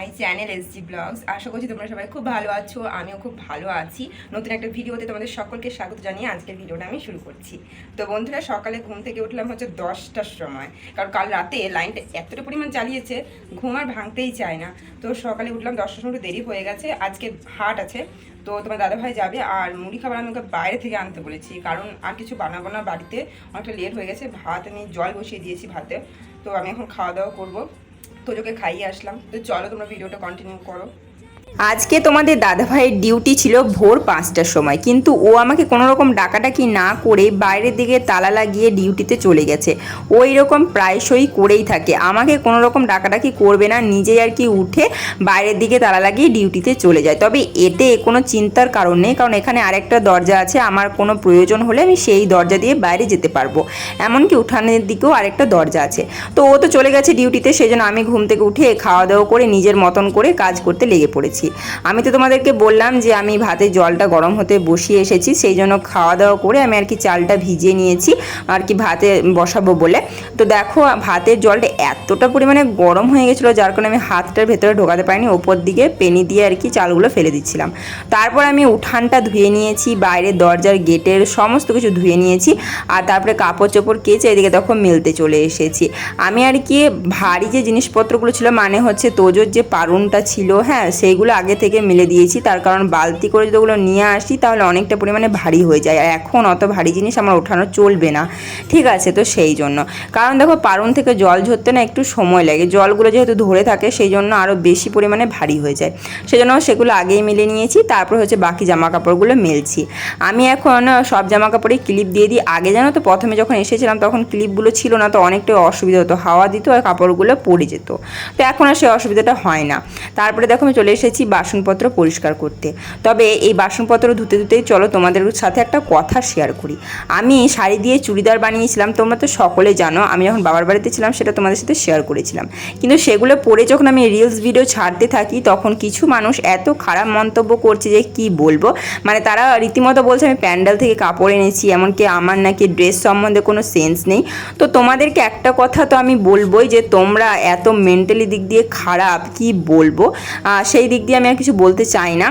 My channel S G blogs. আশা করছি তোমরা সবাই খুব ভালো আছো, আমিও খুব ভালো আছি। নতুন একটা ভিডিওতে তোমাদের সকলকে স্বাগত জানিয়ে আজকের ভিডিওটা আমি শুরু করছি। তো বন্ধুরা, সকালে ঘুম থেকে উঠলাম হচ্ছে দশটার সময়। কারণ কাল রাতে লাইনটা এতটা পরিমাণ চালিয়েছে, ঘুম আর ভাঙতেই চায় না। তো সকালে উঠলাম দশটার সময় দেরি হয়ে গেছে, আজকে হাট আছে। তো তোমার দাদাভাই যাবে আর মুড়ি খাবার আমি ওকে বাইরে থেকে আনতে বলেছি। কারণ আর কিছু বানাবো না, বাড়িতে অনেকটা লেট হয়ে গেছে। ভাত আমি জল বসিয়ে দিয়েছি ভাতে। তো আমি এখন খাওয়া দাওয়া করব। তোজোকে খাইয়ে আসলাম। তো চলো তোমরা ভিডিওটা কন্টিনিউ করো। আজকে তোমাদের দাদাভাইয়ের ডিউটি ছিল ভোর পাঁচটার সময়, কিন্তু ও আমাকে কোনো রকম ডাকাডাকি না করে বাইরের দিকে তালা লাগিয়ে ডিউটিতে চলে গেছে। ওই রকম প্রায়শই করেই থাকে। আমাকে কোনো রকম ডাকাডাকি করবে না, নিজেই আর কি উঠে বাইরের দিকে তালা লাগিয়ে ডিউটিতে চলে যায়। তবে এতে কোনো চিন্তার কারণ নেই, কারণ এখানে আরেকটা দরজা আছে, আমার কোনো প্রয়োজন হলে আমি সেই দরজা দিয়ে বাইরে যেতে পারব। এমনকি উঠানের দিকেও আরেকটা দরজা আছে। তো ও তো চলে গেছে ডিউটিতে সেই জন্য আমি ঘুম থেকে উঠে খাওয়া দাওয়া করে নিজের মতন করে কাজ করতে লেগে পড়েছি। আমি তো তোমাদেরকে বললাম যে আমি ভাতে জলটা গরম হতে বসিয়ে এসেছি, সেই জন্য খাওয়া দাওয়া করে আমি আর কি চালটা ভিজিয়ে নিয়েছি, আর কি ভাতে বসাবো বলে। তো দেখো, ভাতের জলটা এতটা পরিমাণে গরম হয়ে গেছিল, যার কারণে আমি হাতটার ভেতরে ঢোকাতে পারিনি, ওপর দিকে পেনি দিয়ে আর কি চালগুলো ফেলে দিচ্ছিলাম। তারপর আমি উঠানটা ধুয়ে নিয়েছি, বাইরের দরজার গেটের সমস্ত কিছু ধুয়ে নিয়েছি, আর তারপরে কাপড় চোপড় কেচে এদিকে তখন মেলতে চলে এসেছি। আমি আর কি ভারী যে জিনিসপত্রগুলো ছিল মানে হচ্ছে তোজোর যে পারুনটা ছিল হ্যাঁ সেইগুলো আগে থেকে মেলে দিয়েছি, তার কারণ বালতি করে যদি ওগুলো নিয়ে আসি তাহলে অনেকটা পরিমাণে ভারী হয়ে যায়। আর এখন অত ভারী জিনিস আমার ওঠানো চলবে না। ঠিক আছে তো সেই জন্য। কারণ দেখো পারুন থেকে জল ঝরতে না একটু সময় লাগে। জলগুলো যেহেতু ধরে থাকে সেই জন্য আরও বেশি পরিমাণে ভারী হয়ে যায়। সেজন্য সেগুলো আগেই মেলে নিয়েছি, তারপর হচ্ছে বাকি জামা কাপড়গুলো মেলছি। আমি এখন সব জামা কাপড়ে ক্লিপ দিয়ে দিই। আগে জানো তো প্রথমে যখন এসেছিলাম তখন ক্লিপগুলো ছিল না, তো অনেকটাই অসুবিধা হতো। হাওয়া দিত আর কাপড়গুলো পড়ে যেত। তো এখন আর সেই অসুবিধাটা হয় না। তারপরে দেখো আমি চলে এসেছি বাসনপত্র পরিষ্কার করতে। তবে এই বাসনপত্র ধুতে ধুতেই চলো তোমাদের সাথে একটা কথা শেয়ার করি। আমি শাড়ি দিয়ে চুড়িদার বানিয়েছিলাম, তোমরা তো সকলে জানো, আমি যখন বাবার বাড়িতে ছিলাম সেটা তোমাদের সাথে শেয়ার করেছিলাম। কিন্তু সেগুলো পরে যখন আমি রিলস ভিডিও ছাড়তে থাকি, তখন কিছু মানুষ এত খারাপ মন্তব্য করছে যে কি বলব? মানে তারা রীতিমতো বলছে, আমি প্যান্ডেল থেকে কাপড় এনেছি, এমনকি আমার নাকি ড্রেস সম্বন্ধে কোনো সেন্স নেই। তো তোমাদেরকে একটা কথা তো আমি বলবোই যে তোমরা এত মেন্টালি দিক দিয়ে খারাপ, কি বলব? সেই দিক দিয়ে আমি আর কিছু বলতে চাই না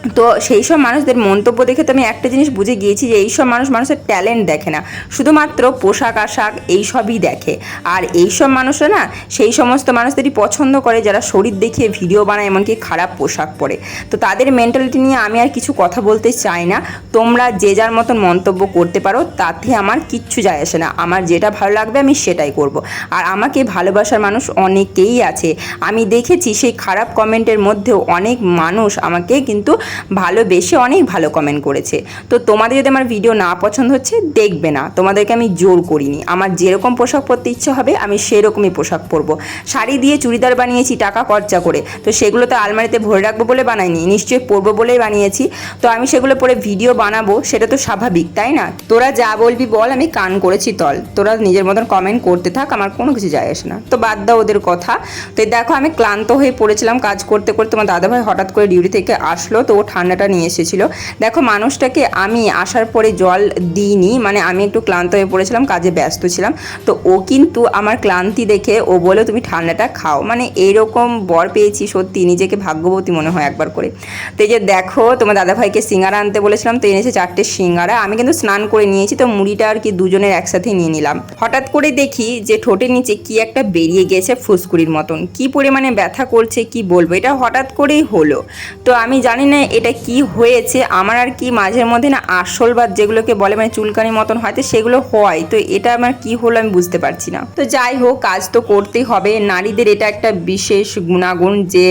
তো সেই সব মানুষদের মন্তব্য দেখে তো আমি একটা জিনিস বুঝে গিয়েছি যে এইসব মানুষ মানুষের ট্যালেন্ট দেখে না। শুধুমাত্র পোশাক আশাক এইসবই দেখে। আর এইসব মানুষরা না সেই সমস্ত মানুষদেরই পছন্দ করে যারা শরীর দেখিয়ে ভিডিও বানায়, এমনকি খারাপ পোশাক পরে। তো তাদের মেন্টালিটি নিয়ে আমি আর কিছু কথা বলতে চাই না। তোমরা যে যার মতন মন্তব্য করতে পারো, তাতে আমার কিচ্ছু যায় আসে না। আমার যেটা ভালো লাগবে আমি সেটাই করব। আর আমাকে ভালোবাসার মানুষ অনেকেই আছে। আমি দেখেছি সেই খারাপ কমেন্টের মধ্যেও অনেক মানুষ আমাকে কিন্তু ভালোবেসে অনেক ভালো কমেন্ট করেছে। তো তোমাদের যদি আমার ভিডিও না পছন্দ হচ্ছে, দেখবে না। তোমাদেরকে আমি জোর করিনি। আমার যেরকম পোশাক পরতে ইচ্ছে হবে, আমি সেরকমই পোশাক পরবো। শাড়ি দিয়ে চুড়িদার বানিয়েছি টাকা খরচা করে। তো সেগুলো তো আলমারিতে ভরে রাখব বলে বানাইনি, নিশ্চয়ই পরবো বলেই বানিয়েছি। তো আমি সেগুলো পরে ভিডিও বানাবো, সেটা তো স্বাভাবিক, তাই না? তোরা যা বলবি বল, আমি কান করেছি তল। তোরা নিজের মতন কমেন্ট করতে থাক, আমার কোনো কিছু যায় আসে না। তো বাদ দাও ওদের কথা। তো দেখো আমি ক্লান্ত হয়ে পড়েছিলাম কাজ করতে করতে। আমার দাদাভাই হঠাৎ করে ডিউটি থেকে আসলো, তো ঠান্ডাটা নিয়ে এসেছিল। দেখো মানুষটাকে আমি আসার পরে জল দিইনি মানে আমি একটু ক্লান্ত হয়ে পড়েছিলাম, কাজে ব্যস্ত ছিলাম। তো ও কিন্তু আমার ক্লান্তি দেখে ও বলে তুমি ঠান্ডাটা খাও। মানে এইরকম বর পেয়েছি সত্যি, নিজেকে ভাগ্যবতী মনে হয় একবার করে। তো এই যে দেখো, তোমার দাদাভাইকে সিঙ্গারা আনতে বলেছিলাম, তো এনেছে চারটে সিঙ্গারা। আমি কিন্তু স্নান করে নিয়েছি, তো মুড়িটা আর কি দুজনের একসাথে নিয়ে নিলাম। হঠাৎ করে দেখি যে ঠোঁটের নিচে কি একটা বেরিয়ে গেছে ফুসকুড়ির মতন। কি পরিমাণে ব্যথা করছে, কি বলব? এটা হঠাৎ করেই হলো। তো আমি জানি না এটা কি হয়েছে? আমার আর কি মাঝের মধ্যে না আসল বা যেগুলোকে বলে মানে চুলকানির মতন হয়তো সেগুলো হয়। তো এটা আমার কি হলো আমি বুঝতে পারছি না। তো যাই হোক, কাজ তো করতেই হবে। নারীদের এটা একটা বিশেষ গুণাগুণ যে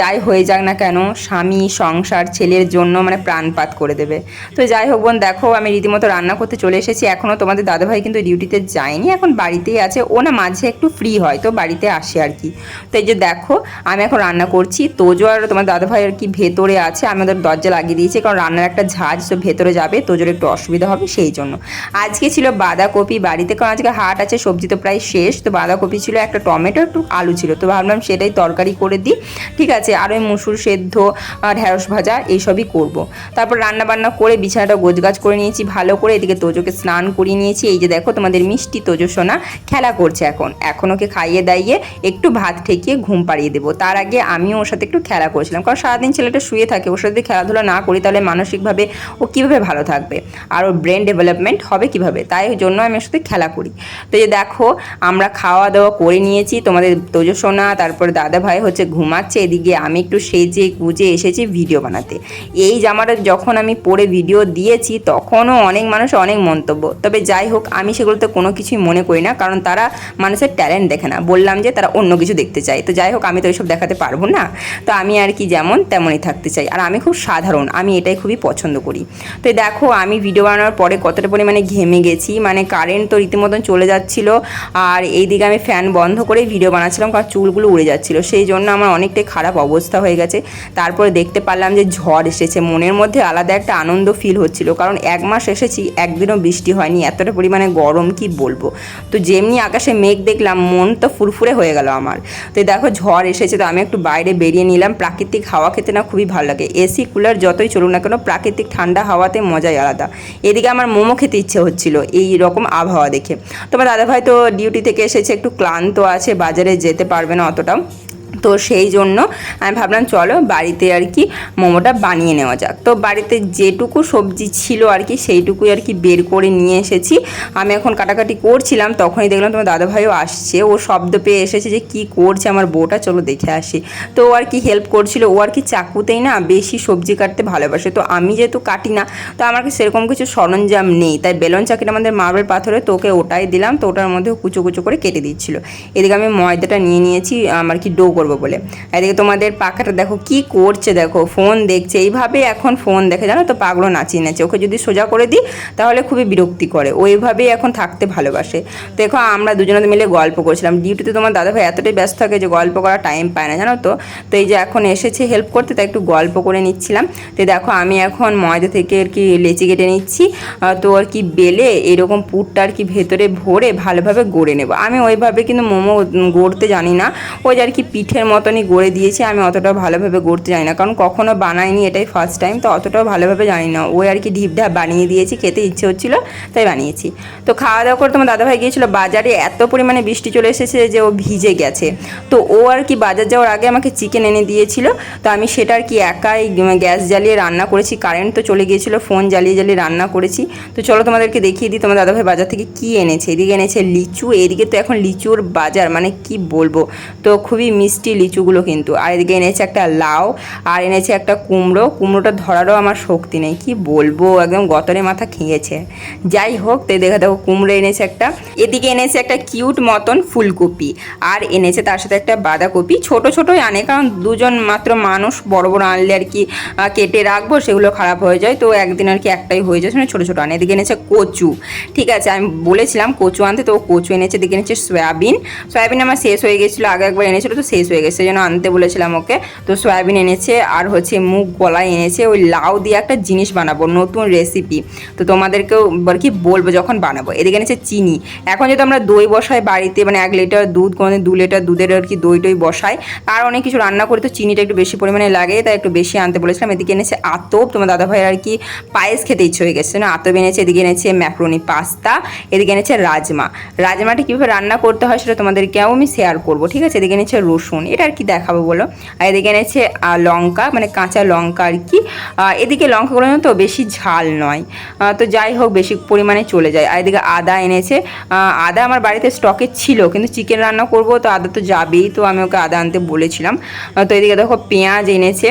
যাই হয়ে যাক না কেন, স্বামী, সংসার, ছেলের জন্য মানে প্রাণপাত করে দেবে। তো যাই হোক বোন, দেখো আমি রীতিমতো রান্না করতে চলে এসেছি। এখনও তোমাদের দাদাভাই কিন্তু ডিউটিতে যায়নি, এখন বাড়িতেই আছে। ও না মাঝে একটু ফ্রি হয়, তো বাড়িতে আসে আর কি। তো এই যে দেখো, আমি এখন রান্না করছি। তোজো আর তোমার দাদাভাই আর কি ভেতরে আছে আছে আমি ওদের দরজা লাগিয়ে দিয়েছি, কারণ রান্নার একটা ঝাঁজ তো ভেতরে যাবে তোজোর একটু অসুবিধা হবে সেই জন্য। আজকে ছিল বাঁধাকপি বাড়িতে, কারণ আজকে হাট আছে, সবজি তো প্রায় শেষ, তো বাঁধাকপি ছিল, একটা টমেটো, একটু আলু ছিল, তো ভাবলাম সেটাই তরকারি করে দিই। ঠিক আছে, আর ওই মুসুর সেদ্ধ, আর ঢ্যাঁড়স ভাজা এইসবই করব। তারপর রান্না বান্না করে বিছানাটা গোছগাছ করে নিয়েছি, ভালো করে এদিকে তোজোকে স্নান করিয়ে নিয়েছি, এই যে দেখো তোমাদের মিষ্টি তোজো সোনা খেলা করছে এখন। এখন ওকে খাইয়ে দাইয়ে একটু ভাত ঠেকিয়ে ঘুম পাড়িয়ে দেবো। তার আগে আমিও ওর সাথে একটু খেলা করেছিলাম, কারণ সারাদিন ছেলেটা শুয়ে থাকে ওর সাথে যদি খেলাধুলা না করি, তাহলে মানসিকভাবে ও কীভাবে ভালো থাকবে? আর ওর ব্রেন ডেভেলপমেন্ট হবে কীভাবে? তাই জন্য আমি ওর সাথে খেলা করি। তো যে দেখো, আমরা খাওয়া দাওয়া করে নিয়েছি। তোমাদের তোজো তারপর দাদা ভাই হচ্ছে ঘুমাচ্ছে। এদিকে আমি একটু সেজে গুজে এসেছি ভিডিও বানাতে। এই জামাটা যখন আমি পরে ভিডিও দিয়েছি, তখনও অনেক মানুষ অনেক মন্তব্য। তবে যাই হোক, আমি সেগুলোতে কোনো কিছুই মনে করি না। কারণ তারা মানুষের ট্যালেন্ট দেখে না। বললাম যে তারা অন্য কিছু দেখতে চায়। তো যাই হোক, আমি তো এইসব দেখাতে পারব না। তো আমি আর কি যেমন, তেমনই থাকতে চাই। আর আমি খুব সাধারণ, আমি এটাই খুবই পছন্দ করি। তো দেখো, আমি ভিডিও বানানোর পরে কতটা পরিমাণে ঘেমে গেছি মানে কারেন্ট তো রীতিমতন চলে যাচ্ছিল, আর এইদিকে আমি ফ্যান বন্ধ করে ভিডিও বানাচ্ছিলাম, কারণ চুলগুলো উড়ে যাচ্ছিল। সেই জন্য আমার অনেকটাই খারাপ অবস্থা হয়ে গেছে। তারপরে দেখতে পারলাম যে ঝড় এসেছে, মনের মধ্যে আলাদা একটা আনন্দ ফিল হচ্ছিল, কারণ এক মাস এসেছি, একদিনও বৃষ্টি হয়নি, এতটা পরিমাণে গরম কি বলব? তো যেমনি আকাশে মেঘ দেখলাম, মন তো ফুরফুরে হয়ে গেল আমার। তো দেখো, ঝড় এসেছে, তো আমি একটু বাইরে বেরিয়ে নিলাম, প্রাকৃতিক হাওয়া খেতে না খুবই ভালো এসি, কুলার যতই চলুক না কেন, প্রাকৃতিক ঠান্ডা হাওয়াতে মজাই আলাদা। এদিকে আমার মোমো খেতে ইচ্ছে হচ্ছিল, এই রকম আবহাওয়া দেখে। তোমার দাদাভাই তো ডিউটি থেকে এসেছে, একটু ক্লান্ত আছে, বাজারে যেতে পারবে না অতটাও। তো সেই জন্য আমি ভাবলাম, চলো বাড়িতে আর কি মোমোটা বানিয়ে নেওয়া যাক। তো বাড়িতে যেটুকু সবজি ছিল আর কি, সেইটুকুই আর কি বের করে নিয়ে এসেছি। আমি এখন কাটাকাটি করছিলাম, তখনই দেখলাম তোমার দাদাভাইও আসছে। ও শব্দ পেয়ে এসেছে যে, কি করছে আমার বউটা? চলো দেখে আসি। তো ও আর কি হেল্প করছিল। ও আর কি চাকুতেই না বেশি সবজি কাটতে ভালোবাসে। তো আমি যেহেতু কাটি না, তো আমার কাছে সেরকম কিছু সরঞ্জাম নেই। তাই বেলন চাকিটা আমাদের মার্বেল পাথরে তো ওকে ওটাই দিলাম। তো ওটার মধ্যে কুচো কুচো করে কেটে দিচ্ছিল। এদিকে আমি ময়দাটা নিয়ে নিয়েছি, আমার কি ডো করব বলে। এদিকে তোমাদের পাখাটা দেখো কি করছে দেখো ফোন দেখছে। এইভাবে এখন ফোন দেখে, জানো তো? পাগলো নাচিয়ে নাচে। ওকে যদি সোজা করে দিই, তাহলে খুবই বিরক্তি করে। ওইভাবেই এখন থাকতে ভালোবাসে। দেখো, আমরা দুজনে মিলে গল্প করছিলাম। ডিউটিতে তোমার দাদাভাই এতটাই ব্যস্ত থাকে যে গল্প করার টাইম পায় না, জানো তো? তো এই যে এখন এসেছে হেল্প করতে, তাই একটু গল্প করে নিচ্ছিলাম। তো দেখো, আমি এখন ময়দা থেকে আর কি লেচি কেটে নিচ্ছি। তো আর কি বেলে এরকম পুরটা আর কি ভেতরে ভরে ভালোভাবে গড়ে নেব। আমি ওইভাবে কিন্তু মোমো গড়তে জানি না। ওই যে আর কি পিঠের মতনই গড়ে দিয়েছি, আমি অতটাও ভালোভাবে গড়তে জানি না। কারণ কখনো বানাইনি এটাই ফার্স্ট টাইম তো অতটাও ভালোভাবে জানি না। ওই আর কি ঢিপঢাপ বানিয়ে দিয়েছি, খেতে ইচ্ছে হচ্ছিল, তাই বানিয়েছি। তো খাওয়া দাওয়া করে তোমার দাদাভাই গিয়েছিল, বাজারে এত পরিমাণে বৃষ্টি চলে এসেছে যে ও ভিজে গেছে। তো ও আর কি বাজার যাওয়ার আগে আমাকে চিকেন এনে দিয়েছিল, তো আমি সেটা আর কি একাই গ্যাস জ্বালিয়ে রান্না করেছি কারেন্ট তো চলে গিয়েছিল ফোন জ্বালিয়ে জ্বালিয়ে রান্না করেছি। তো চলো তোমাদেরকে দেখিয়ে দিই তোমার দাদাভাই বাজার থেকে কি এনেছে। এদিকে এনেছে লিচু, এদিকে তো এখন লিচুর বাজার মানে কি বলব? তো খুবই মিষ্টি লিচুগুলো কিন্তু। আর এদিকে এনেছে একটা লাউ, আর এনেছে একটা কুমড়ো। কুমড়োটা ধরারও আমার শক্তি নেই, কি বলব? একদম গতরে মাথা খেয়েছে। যাই হোক, তো দেখো দেখো, কুমড়ো এনেছে একটা। এদিকে এনেছে একটা কিউট মতন ফুলকপি, আর এনেছে তার সাথে একটা বাঁধাকপি। ছোট ছোটোই আনে, কারণ দুজন মাত্র মানুষ, বড় বড় আনলে আর কি কেটে রাখব, সেগুলো খারাপ হয়ে যায়। তো একদিন আর কি একটাই হয়ে যায় শুনে ছোটো ছোটো আনে। এদিকে এনেছে কচু। ঠিক আছে, আমি বলেছিলাম কচু আনতে, তো কচু এনেছে। এদিকে এনেছে সয়াবিন। সয়াবিন আমার শেষ হয়ে গেছিল, আগে একবার এনেছিলো, তো শেষ হয়ে গেছে, যেন আনতে বলেছিলাম ওকে। তো সয়াবিন এনেছে আর হচ্ছে মুগ কলাই এনেছে, ওই লাউ দিয়ে একটা জিনিস বানাবো, নতুন রেসিপি তো তোমাদেরকেও আর কি বলব, যখন বানাবো। এদিকে এনেছে চিনি। এখন যেহেতু আমরা দই বসাই বাড়িতে মানে এক লিটার দুধ কোনো দু লিটার দুধের আর কি দই টই বসাই, আর অনেক কিছু রান্না করে তো চিনিটা একটু বেশি পরিমাণে লাগে, তাই একটু বেশি আনতে বলেছিলাম। এদিকে এনেছে আতপ, তোমার দাদা ভাইয়ের আর কি পায়েস খেতে ইচ্ছে হয়ে গেছে, না? আতপ এনেছে, এদিকে এনেছে ম্যাক্রোনি পাস্তা এদিকে এনেছে রাজমা। রাজমাটা কীভাবে রান্না করতে হয় সেটা তোমাদেরকেও আমি শেয়ার করব, ঠিক আছে? এদিকে এনেছে রসুন। এটা আর কি দেখাবো বলো। আর এদিকে এনেছে লঙ্কা মানে কাঁচা লঙ্কা আর কি। এদিকে লঙ্কাগুলো তো বেশি ঝাল নয়। তো যাই হোক, বেশি পরিমাণে চলে যায়। আর এদিকে আদা এনেছে। আদা আমার বাড়িতে স্টকে ছিল, কিন্তু চিকেন রান্না করব, তো আদা তো যাবেই, তো আমি ওকে আদা আনতে বলেছিলাম। তো এদিকে দেখো পেঁয়াজ এনেছে।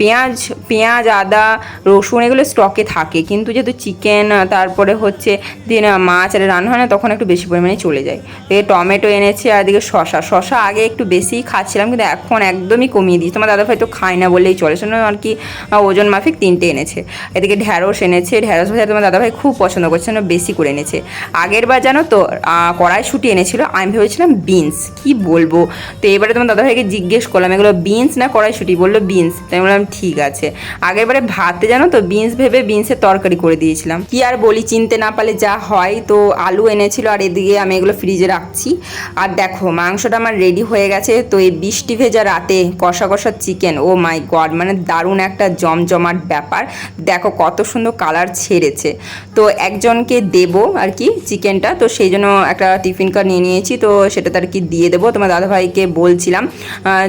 পেঁয়াজ পেঁয়াজ, আদা, রসুন এগুলো স্টকে থাকে। কিন্তু যেহেতু চিকেন তারপরে হচ্ছে দিন মাছ আর রান্না হয় না, তখন একটু বেশি পরিমাণে চলে যায়। এই টমেটো এনেছে আর এদিকে শশা শশা আগে একটু বেশিই খাচ্ছিলাম, কিন্তু এখন একদমই কমিয়ে দিয়েছি। তোমার দাদা ভাই তো খায় না বললেই চলে। শোনো আর কি ওজন মাফিক তিনটে এনেছে। এদিকে ঢ্যাঁড়স এনেছে। ঢ্যাঁড়স ভাজা তোমার দাদাভাই খুব পছন্দ করছে না বেশি করে এনেছে। আগের বার জানো তো কড়াইশুঁটি এনেছিল। আমি ভেবেছিলাম বিনস কি বলব? তো এবারে তোমার দাদাভাইকে জিজ্ঞেস করলাম, এগুলো বিনস না কড়াইশুঁটি? বলল বিনস তাই বললাম, ঠিক আছে। আগেরবারে ভাতে জানো তো বিনস ভেবে বিনসের তরকারি করে দিয়েছিলাম। কি আর বলি, চিনতে না পারলে যা হয়, তো আলু এনেছিল আর এদিকে আমি এগুলো ফ্রিজে রাখছি। আর দেখো, মাংসটা আমার রেডি হয়ে গেছে, তো এই বৃষ্টি ভেজা রাতে কষা কষা চিকেন ও মাই গড মানে দারুণ একটা জমজমাট ব্যাপার। দেখো কত সুন্দর কালার ছেড়েছে। তো একজনকে দেবো আর কি চিকেনটা তো সেই জন্য একটা টিফিন কার্ড নিয়ে নিয়েছি, তো সেটা তার কি দিয়ে দেবো। তোমার দাদাভাইকে বলছিলাম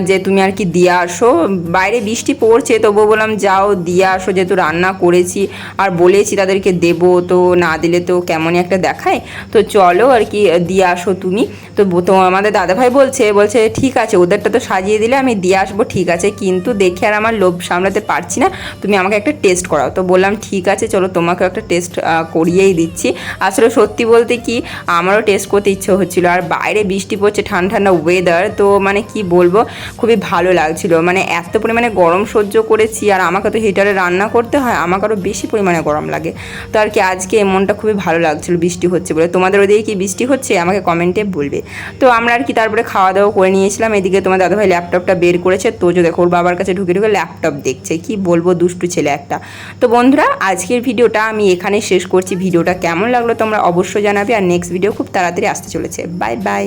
যে তুমি আর কি দিয়ে আসো। বাইরে বৃষ্টি পড়ছে তবুও বললাম, যাও, দিয়ে আসো, যেহেতু রান্না করেছি আর বলেছি তাদেরকে দেবো, তো না দিলে তো কেমনই একটা দেখায়। তো চলো আর কি, দিয়ে আসো তুমি। তো তো আমাদের দাদাভাই বলছে বলছে, ঠিক আছে, ওদেরটা তো সাজিয়ে দিলে আমি দিয়ে আসব, ঠিক আছে, কিন্তু দেখে আর আমার লোভ সামলাতে পারছি না, তুমি আমাকে একটা টেস্ট করাও। তো বললাম, ঠিক আছে, চলো তোমাকে একটা টেস্ট করিয়েই দিচ্ছি। আসলে সত্যি বলতে কি, আমারও টেস্ট করতে ইচ্ছে হচ্ছিল, আর বাইরে বৃষ্টি পড়ছে, ঠান্ডা ঠান্ডা ওয়েদার তো মানে কি বলব, খুবই ভালো লাগছিল। মানে এত পরিমাণে গরম সহ্য করেছি আর আমাকে তো হিটারে রান্না করতে হয়, আমাকে আরও বেশি পরিমাণে গরম লাগে। তো আর কি আজকে মনটা খুবই ভালো লাগছিল, বৃষ্টি হচ্ছে বলে। তোমাদের ওদিকে কি বৃষ্টি হচ্ছে? আমাকে কমেন্টে বলবে। তো আমরা আর কি তারপরে খাওয়া দাওয়া করে নিয়েছিলাম। এদিকে তোমার দাদাভাই ল্যাপটপটা বের করেছে। তো যে দেখো, ওর বাবার কাছে ঢুকে ঢুকে ল্যাপটপ দেখছে। কি বলব, দুষ্টু ছেলে একটা। তো বন্ধুরা, আজকের ভিডিওটা আমি এখানে শেষ করছি। ভিডিওটা কেমন লাগল তোমরা অবশ্যই জানাবে। আর নেক্সট ভিডিও খুব তাড়াতাড়ি আসতে চলেছে। Bye bye